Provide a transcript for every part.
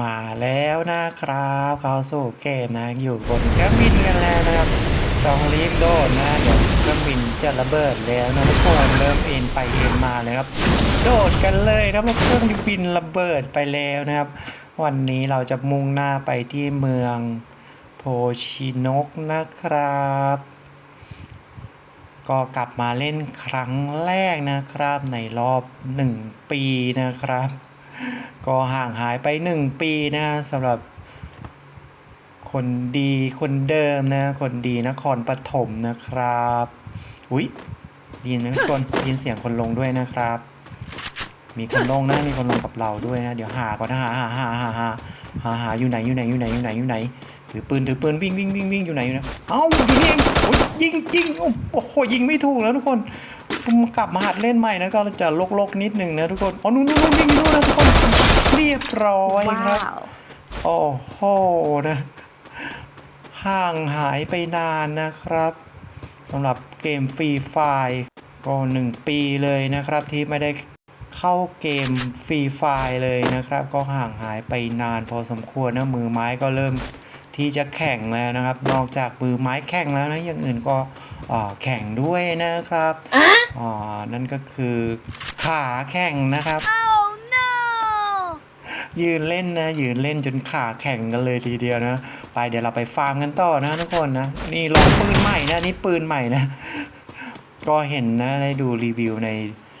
มาแล้วนะครับเข้าสู่เกมนะอยู่บนเครื่องบินกันแล้วนะครับต้องรีบโดดนะเดี๋ยวเครื่องบินจะระเบิดแล้วนะทุกคนเริ่มเอ็นไปเอ็นมาเลยครับ โดดกันเลยนะครับแล้วเครื่องบินระเบิดไปแล้วนะครับ วันนี้เราจะมุ่งหน้าไปที่เมืองโพชินกนะครับ ก็กลับมาเล่นครั้งแรกนะครับในรอบหนึ่งปีนะครับ ก็ห่างหายไปหนึ่งปีนะสำหรับคนดีคนเดิมนะ คนดีนครปฐมนะครับ อุ้ยดยินนะทุกคนด้ยินเสียงคนลงด้วยนะครับ มีคนลงนะมีคนลงกับเราด้วยนะ เดี๋ยวหาก่อนนะหาหาหาหาหาหาหาอยู่ไหนอยู่ไหนอยู่ไหนอยู่ไหนอยู่ไหนถือปืนถือปืนวิ่งวิ่งวิ่งวิ่งอยู่ไหนอยู่นะเอ้าอยู่นี่เองยิงยิงโอ้โหยิงไม่ถูกแล้วทุกคน ผมกลับมาหัดเล่นใหม่นะก็จะลกลกๆนิดหนึ่งนะทุกคนอ๋อนู่นนู่นนู่งนู่นนะทุกคนเรียบร้อยครับโอ้โหนะห่างหายไปนานนะครับสำหรับเกมฟรีไฟก็หนึ่งปีเลยนะครับที่ไม่ได้เข้าเกมฟรีไฟเลยนะครับ ก็ห่างหายไปนานพอสมควรนะมือไม้ก็เริ่ม ที่จะแข่งแล้วนะครับ นอกจากมือไม้แข่งแล้วนะอย่างอื่นก็อ่าแข่งด้วยนะครับอ่านั่นก็คือขาแข่งนะครับ Oh no ยืนเล่นนะ ยืนเล่นจนขาแข็งกันเลยทีเดียวนะ ไปเดี๋ยวเราไปฟาร์มกันต่อนะทุกคนนะ นี่ลองปืนใหม่นะนี่ปืนใหม่นะ ก็เห็นนะได้ดูรีวิวในอ่า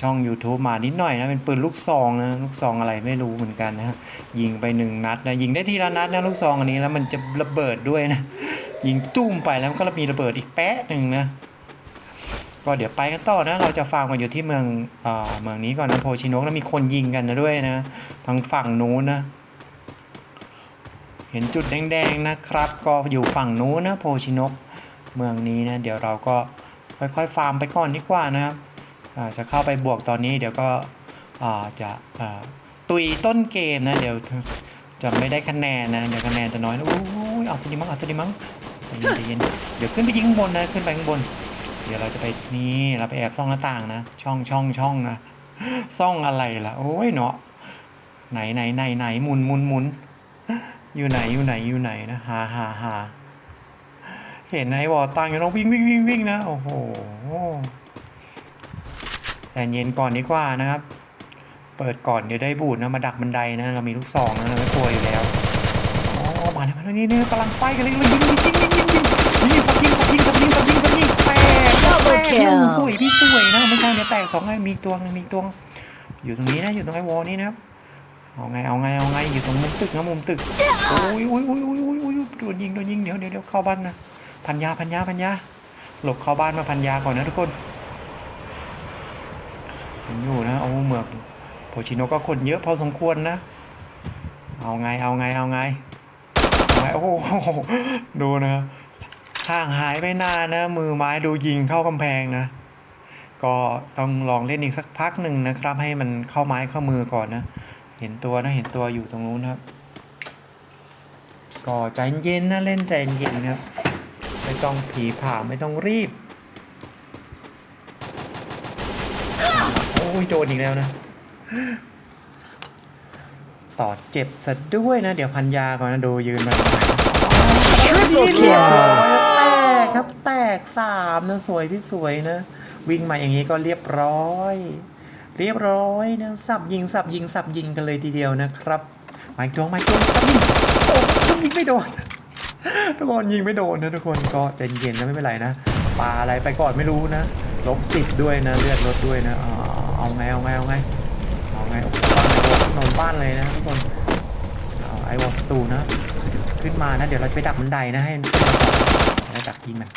ช่อง YouTube มานิดหน่อยนะ เป็นปืนลูกซองนะ ลูกซองอะไรไม่รู้เหมือนกันนะยิงไปหนึ่งนัดนะ ยิงได้ทีละนัดนะ ลูกซองอันนี้แล้วมันจะระเบิดด้วยนะ ยิงตุ้มไปแล้วก็มีระเบิดอีกแป๊ะหนึ่งนะ ก็เดี๋ยวไปกันต่อนะ เราจะฟาร์มกันอยู่ที่เมืองเอ่อเมืองนี้ก่อนนะโพชิโนกแล้วมีคนยิงกันนะด้วยนะทางฝั่งนู้นนะ เห็นจุดแดงๆนะครับ ก็อยู่ฝั่งนู้นนะโพชิโนกเมืองนี้นะ เดี๋ยวเราก็ค่อยๆฟาร์มไปก่อนดีกว่านะครับ จะเข้าไปบวกตอนนี้เดี๋ยวก็จะตุยต้นเกมนะเดี๋ยวจะไม่ได้คะแนนนะเดี๋ยวคะแนนจะน้อยนะโอ้ยเอาตัวนี้มั้งเอาตัวนี้มั้งใจเย็นใจเย็นเดี๋ยวขึ้นไปยิงข้างบนนะขึ้นไปข้างบน เดี๋ยวเราจะไปนี่เราไปแอบซ่องหน้าต่างนะ ช่องช่องช่องนะซ่องอะไรล่ะโอ้ยเนาะไหนไหนไหนไหนหมุนหมุนหมุนอยู่ไหนอยู่ไหนอยู่ไหนนะหาหาหาเห็นไอ้วอตังอยู่น้องวิ่งวิ่งวิ่งวิ่งนะโอ้โห แสนเย็นก่อนดีกว่านะครับ เปิดก่อนเดี๋ยวได้บูดนะมาดักบันไดนะ เรามีลูกซองนะเราไม่กลัวอยู่แล้วอ๋อมาแล้วมาแล้วนี่นี่กำลังไฟกันเลยเลยยิงยิงยิงยิงยิงยิงยิงสับยิงสับยิงสับยิงสับยิงสับยิงแตก Double แตก kill สวยพี่สวยนะไม่ใช่เนี่ยแตกสองไงมีอีกตัวนึงมีอีกตัวนึงอยู่ตรงนี้นะอยู่ตรงไอ้วอลนี้นะครับเอาไงเอาไงเอาไงอยู่ตรงมุมตึกนะมุมตึกโอ้ยโอ้ยโอ้ยโอ้ยโอ้ยโอ้ยโดนยิงโดนยิงเดี๋ยวเดี๋ยวเดี๋ยวเข้าบ้านนะพันยาพันยาพันยาหลบเข้าบ้านมาพันยาก่อนนะทุกคน ผมอยู่นะโอ้เมืองโพชิโนก็คนเยอะพอสมควรนะ เอาไงเอาไงเอาไงเอาไงโอ้โหดูนะห่างหายไปนานนะ มือไม้ดูยิงเข้ากำแพงนะ ก็ต้องลองเล่นอีกสักพักหนึ่งนะครับ ให้มันเข้าไม้เข้ามือก่อนนะ เห็นตัวนะเห็นตัวอยู่ตรงนู้นครับ ก็ใจเย็นนะเล่นใจเย็นครับ ไม่ต้องผีผ่าไม่ต้องรีบ อ้ยโดนอีกแล้วนะ ต่อเจ็บซะด้วยนะ เดี๋ยวพันยาก่อนนะดูยืนมา Triple เรียบร้อย kill แตกครับแตกสามนะสวยพี่สวยนะ วิ่งมาอย่างนี้ก็เรียบร้อย เรียบร้อยนะสับยิงสับยิงสับยิงกันเลยทีเดียวนะครับหมายจงหมายจงสับยิงโอ้ยิงไม่โดนทุกคนยิงไม่โดนนะทุกคนก็ใจเย็นนะไม่เป็นไรนะปาอะไรไปก่อนไม่รู้นะลบสิบด้วยนะเลือดลดด้วยนะอ่า เอาไงเอาไงเอาไงเอาไงโอ้โหนอนบ้านเลยนะทุกคนเอาไอ้วอลประตูนะเดี๋ยวจะขึ้นมานะ เดี๋ยวเราจะไปดักบันไดนะให้แล้วดักยิงมัน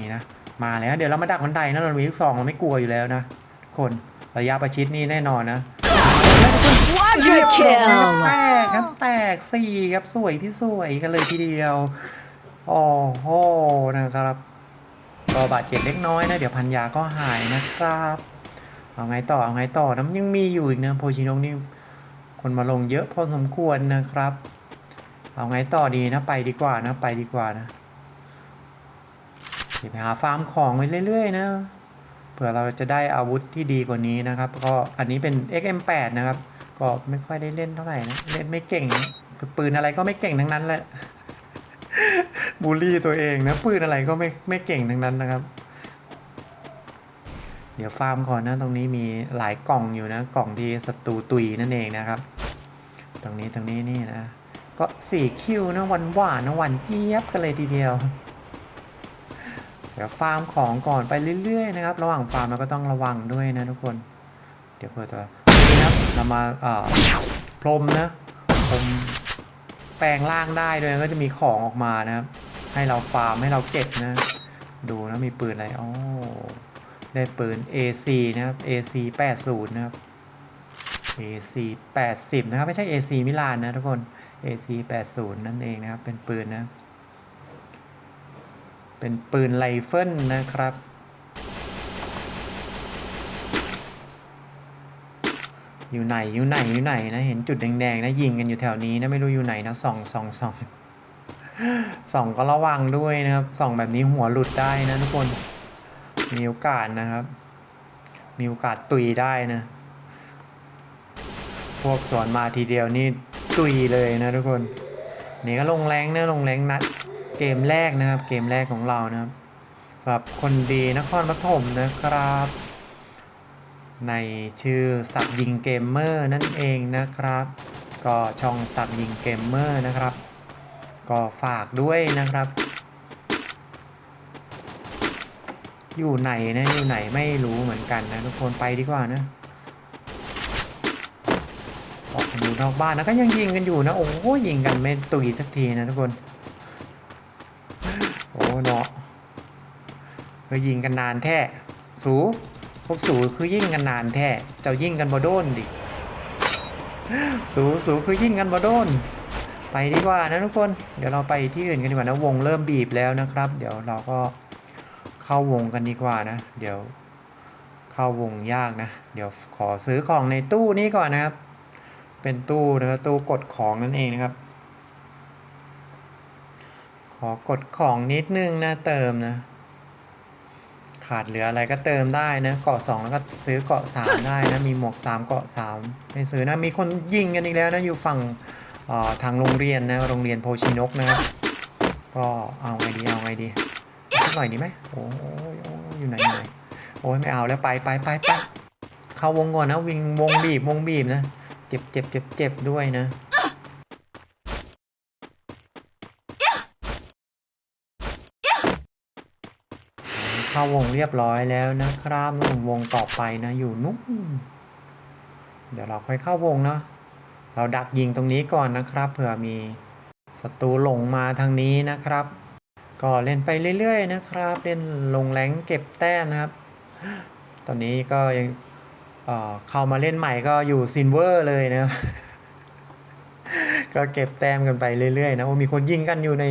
นี่นะมาแล้วเดี๋ยวเรามาดักบันไดนะเรามีลูกซองเราไม่กลัวอยู่แล้วนะทุกคนระยะประชิดนี่แน่นอนนะ Quadra Triple แต kill กครับแตกสี่ครับสวยพี่สวยกันเลยทีเดียวโอ้โหนะครับก็บาดเจ็บเล็กน้อยนะ เดี๋ยวพันยาก็หายนะครับ เอาไงต่อเอาไงต่อน้ำยังมีอยู่อีกนะโพชิโนกนี่คนมาลงเยอะพอสมควรนะครับ เอาไงต่อดีนะไปดีกว่านะไปดีกว่านะเดี๋ยวไปหาฟาร์มของไปเรื่อยๆนะเผื่อเราจะได้อาวุธที่ดีกว่านี้นะครับ ก็อันนี้เป็น XM8 นะครับ ก็ไม่ค่อยได้เล่นเท่าไหร่นะเล่นไม่เก่งนะคือปืนอะไรก็ไม่เก่งทั้งนั้นแหละบูลลี่ตัวเองนะปืนอะไรก็ไม่ไม่เก่งทั้งนั้นนะครับ เดี๋ยวฟาร์มก่อนนะ ตรงนี้มีหลายกล่องอยู่นะ กล่องที่ศัตรูตุยนั่นเองนะครับ ตรงนี้ตรงนี้นี่นะ ก็สี่คิวนะหวานหวานนะหวานเจี๊ยบกันเลยทีเดียว เดี๋ยวฟาร์มของก่อนไปเรื่อยๆนะครับ ระหว่างฟาร์มเราก็ต้องระวังด้วยนะทุกคน เดี๋ยวเพื่อจะนะครับเรามาเอ่อพรมนะพรมแปลงร่างได้ด้วยก็จะมีของออกมานะครับ ให้เราฟาร์มให้เราเก็บนะ ดูนะมีปืนอะไรอ๋อ ได้ปืน AC นะครับ AC 80นะครับ AC 80นะครับไม่ใช่ AC มิลานนะทุกคน AC 80นั่นเองนะครับ เป็นปืนนะ เป็นปืนไรเฟิลนะครับ อยู่ไหนอยู่ไหนอยู่ไหนนะ เห็นจุดแดงๆนะยิงกันอยู่แถวนี้นะไม่รู้อยู่ไหนนะส่องส่องส่องส่องก็ระวังด้วยนะครับส่องแบบนี้หัวหลุดได้นะทุกคน มีโอกาสนะครับ มีโอกาสตุยได้นะ พวกสวนมาทีเดียวนี่ตุยเลยนะทุกคน นี่ก็ลงแรงนะลงแรงนัดเกมแรกนะครับ เกมแรกของเรานะครับสำหรับคนดีนครปฐมนะครับ ในชื่อสับยิงเกมเมอร์นั่นเองนะครับ ก็ช่องสับยิงเกมเมอร์นะครับ ก็ฝากด้วยนะครับ อยู่ไหนนะอยู่ไหนไม่รู้เหมือนกันนะทุกคนไปดีกว่านะออกอยู่นอกบ้านนะก็ยังยิงกันอยู่นะโอ้โหยิงกันไม่ตุยสักทีนะทุกคนโอ้เนาะก็ยิงกันนานแท้สูพวกสูคือยิงกันนานแท้เจ้ายิงกันบ่โดนดิสูสูคือยิงกันบ่โดนไปดีกว่านะทุกคน เดี๋ยวเราไปที่อื่นกันดีกว่านะวงเริ่มบีบแล้วนะครับ เดี๋ยวเราก็ เข้าวงกันดีกว่านะ เดี๋ยวเข้าวงยากนะ เดี๋ยวขอซื้อของในตู้นี้ก่อนนะครับ เป็นตู้นะครับตู้กดของนั่นเองนะครับ ขอกดของนิดนึงนะเติมนะ ขาดเหลืออะไรก็เติมได้นะ เกาะสองแล้วก็ซื้อเกาะสามได้นะ มีหมวกสามเกาะสามไม่ซื้อนะ มีคนยิงกันอีกแล้วนะ อยู่ฝั่งทางโรงเรียนนะ โรงเรียนโพชินกนะครับ ก็เอาไงดี เอาไงดี หน่อยดีไหมโอ้ยโอ้ยอยู่ไหนอยู่ไหนโอ้ยไม่เอาแล้วไปไปไปไปเข้าวงก่อนนะวิงวงบีบวงบีบนะ เจ็บเจ็บเจ็บเจ็บด้วยนะเข้าวงเรียบร้อยแล้วนะครับแล้ววงต่อไปนะอยู่นุ่มเดี๋ยวเราค่อยเข้าวงเนาะเราดักยิงตรงนี้ก่อนนะครับเผื่อมีศัตรูหลงมาทางนี้นะครับ ก็เล่นไปเรื่อยๆนะครับ เล่นลงแรงเก็บแต้มนะครับ ตอนนี้ก็ยังเเข้ามาเล่นใหม่ก็อยู่ซินเวอร์เลยนะครับ ก็เก็บแต้มกันไปเรื่อยๆนะโอ้มีคนยิงกันอยู่ใน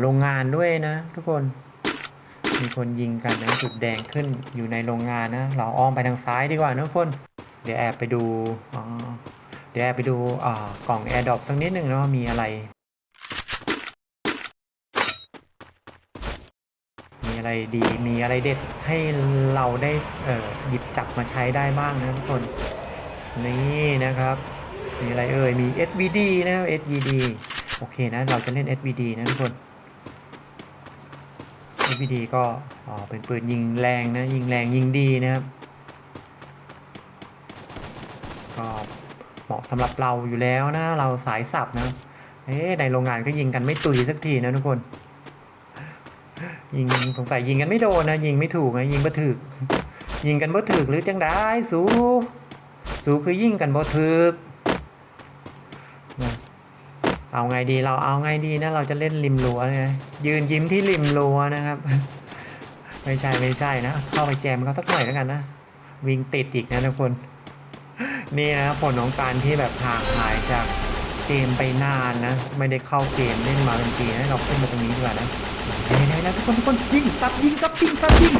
โรงงานด้วยนะ ทุกคน มีคนยิงกันนะจุดแดงขึ้นอยู่ในโรงงานนะ เราอ้อมไปทางซ้ายดีกว่านะทุกคน เดี๋ยวแอบไปดูเดี๋ยวแอบไปดูกล่องแอร์ดรอปสักนิดหนึ่งนะว่ามีอะไร อะไรดีมีอะไรเด็ดให้เราได้เอ่อหยิบจับมาใช้ได้บ้างนะทุกคน นี่นะครับ มีอะไรเอ่ย มี SVD นะครับ SVD โอเคนะ เราจะเล่น SVD นะทุกคน SVD ก็อ๋อเป็นปืนยิงแรงนะ ยิงแรงยิงดีนะครับ ก็เหมาะสำหรับเราอยู่แล้วนะ เราสายสับนะเอ๊ในโรงงานก็ยิงกันไม่ตุยสักทีนะทุกคน ยิงสงสัยยิงกันไม่โดนนะ ยิงไม่ถูกนะยิงบ่ถึก ยิงกันบ่ถึกหรือจังได้สูสูคือยิงกันบ่ถึกนะเอาไงดีเราเอาไงดีนะเราจะเล่นริมรั้วไงยืนยิ้มที่ริมรั้วนะครับ ไม่ใช่ไม่ใช่นะ เข้าไปแจมเขาสักหน่อยแล้วกันนะวิ่งติดอีกนะทุกคน นี่นะผลของการที่แบบห่างหายจาก เกมไปนานนะ ไม่ได้เข้าเกมเล่นมาเป็นปีนะเราขึ้นมาตรงนี้ดีกว่านะได้ได้แล้วทุกคนทุกคนยิงซับยิงซับยิงซับยิง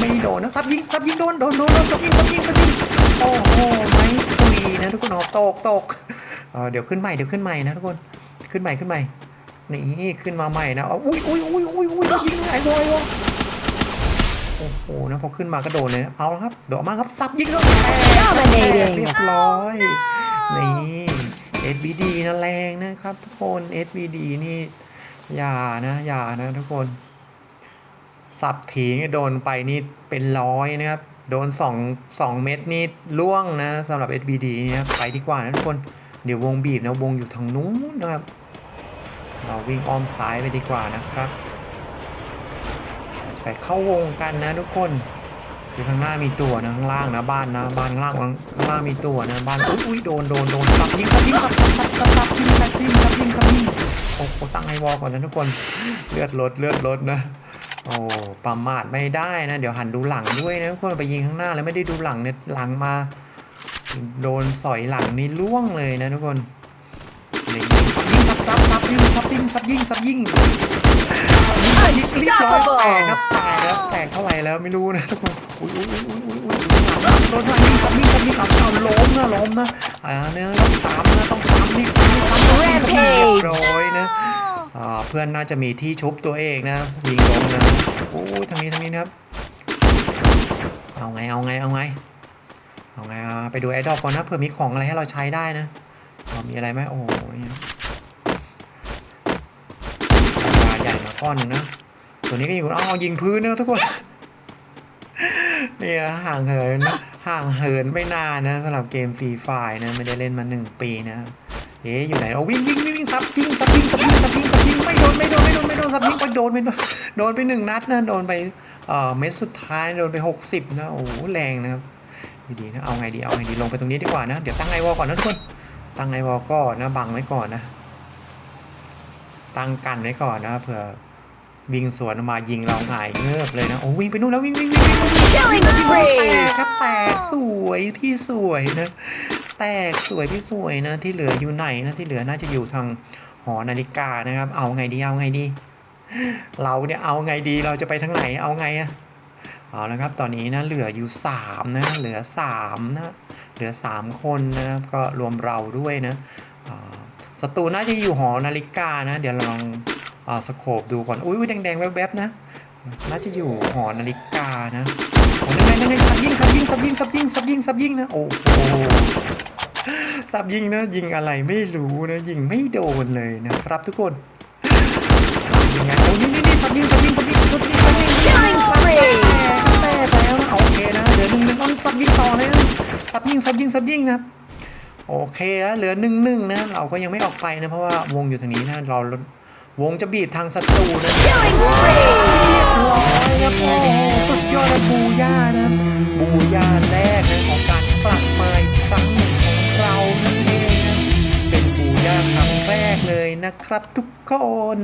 ไม่โดนนะซับยิงซับยิงโดนโดนโดนโดนซับยิงซับยิงซับยิงโอ้โหไม่ตุยนะทุกคนเอตกตกเดี๋ยวขึ้นใหม่เดี๋ยวขึ้นใหม่นะทุกคนขึ้นใหม่ขึ้นใหม่นี่ขึ้นมาใหม่นะอุ้ยอุ้ยอุ้ยอุ้ยอุ้ยยิงไอ้บอยวะโอ้โหนะพอขึ้นมาก็โดนเลยนะเอาละครับเดี๋ยวมาครับซับยิงแล้วเรียบร้อยนี่ SVD นะแรงนะครับทุกคน SVD นี่อย่านะอย่านะทุกคน สับถีงโดนไปนี่เป็นร้อยนะครับ โดน2 2เม็ดนี่ล่วงนะสำหรับ SVD เนี่ยไปดีกว่านะทุกคน เดี๋ยววงบีบนะวงอยู่ทางนู้นนะครับ เราวิ่งอ้อมซ้ายไปดีกว่านะครับไปเข้าวงกันนะทุกคน คือข้างหน้ามีตัวนะข้างล่างนะบ้านนะบ้านข้างล่างข้างล่างมีตัวนะบ้านอุ้ยอุ้ยโดนโดนโดนสับยิงสับยิงสับสับสับสับยิงสับยิงสับยิงสับยิงโอ้โหตั้งไอวอลก่อนนะทุกคนเลือดลดเลือดลดนะโอ้ประมาทไม่ได้นะ เดี๋ยวหันดูหลังด้วยนะทุกคนไปยิงข้างหน้าแล้วไม่ได้ดูหลังเนี่ยหลังมา โดนสอยหลังนี่ล่วงเลยนะทุกคนนี่ยิงสับสับสับยิงสับยิงสับยิงสับยิงยิงเรียบร้อยแตกครับแตกครับแตกเท่าไหร่แล้วไม่รู้นะทุกคน อุ้ยอุ้ยอุ้ยอุ้ยอุ้ยอุ้ยโดนยิงสับยิงสับเอาล้มนะล้มนะอ่าเนี่ยต้องสามนะต้องสามนี่นี่สามต้องสี่เรียบร้อยนะอ่าเพื่อนน่าจะมีที่ชุบตัวเองนะยิงล้มนะโอ้ยทางนี้ทางนี้นะครับเอาไงเอาไงเอาไงเอาไงไปดูไอดอลก่อนนะเผื่อมีของอะไรให้เราใช้ได้นะมีอะไรไหมโอ้ยปลาใหญ่มาก้อนนึงนะตัวนี้ก็ยิงอาเอายิงพื้นนะทุกคน นี่นะห่างเหินห่างเหินไม่นานนะสำหรับเกมฟรีไฟนะไม่ได้เล่นมาหนึ่งปีนะเอ๊อยู่ไหนเอาวิ่งวิ่งวิ่งวิ่งซับยิงซับยิงซับยิงซับยิงซับยิงไม่โดนไม่โดนไม่โดนไม่โดนซับยิงไปโดนไปโดนโดนไปหนึ่งนัดนะโดนไปเอ่อเม็ดสุดท้ายโดนไปหกสิบนะโอ้โหแรงนะครับดีๆนะเอาไงดีเอาไงดีลงไปตรงนี้ดีกว่านะเดี๋ยวตั้งไอวอลก่อนนะทุกคนตั้งไอวอลก่อนนะบังไว้ก่อนนะตั้งกันไว้ก่อนนะเผื่อ วิ่งสวนมายิงเราหายเงือบเลยนะ โอ้วิ่งไปนู่นแล้ววิ่งวิ่งวิ่งวิ่งวิ่ง Killing แต spree กครับแตกสวยพี่สวยนะ แตกสวยพี่สวยนะ ที่เหลืออยู่ไหนนะที่เหลือน่าจะอยู่ทางหอนาฬิกานะครับ เอาไงดีเอาไงดี เราเนี่ยเอาไงดีเราจะไปทางไหนเอาไงอะเอาละครับ ตอนนี้นะเหลืออยู่3นะเหลือ3นะเหลือ 3 คนนะครับก็รวมเราด้วยนะอ่าศัตรูน่าจะอยู่หอนาฬิกานะ เดี๋ยวลองอา สโคบดูก่อน อุ้ยแดงๆ แวบๆ นะ น่าจะอยู่หอนาฬิกานะโอ้นั่นไงนั่นไงสับยิงสับยิงสับยิงสับยิงสับยิงสับยิงนะ โอ้โหสับยิงนะ ยิงอะไรไม่รู้นะ ยิงไม่โดนเลยนะครับทุกคนสับยิงไงโอ้นี่นี่นี่สับยิงสับยิงสับยิงสับยิงสับยิง Killing spree แตกแล้วนะโอเคนะเหลือหนึ่งหนึ่งต้องซับยิงต่อเลยนะซับยิงซับยิงซับยิงนะโอเคแล้วเหลือหนึ่งหนึ่งนะ เราก็ยังไม่ออกไปนะ เพราะว่าวงอยู่ทางนี้นะ เรา วงจะบีบทางศัตรูนะ Killing spree ร้อยครับโอ้โหสุดยอดเลยบูย่านะบูย่าแรกนะของการกลับมาอีกครั้งหนึ่งของเรานั่นเองนะเป็นบูย่าครั้งแรกเลยนะครับทุกคน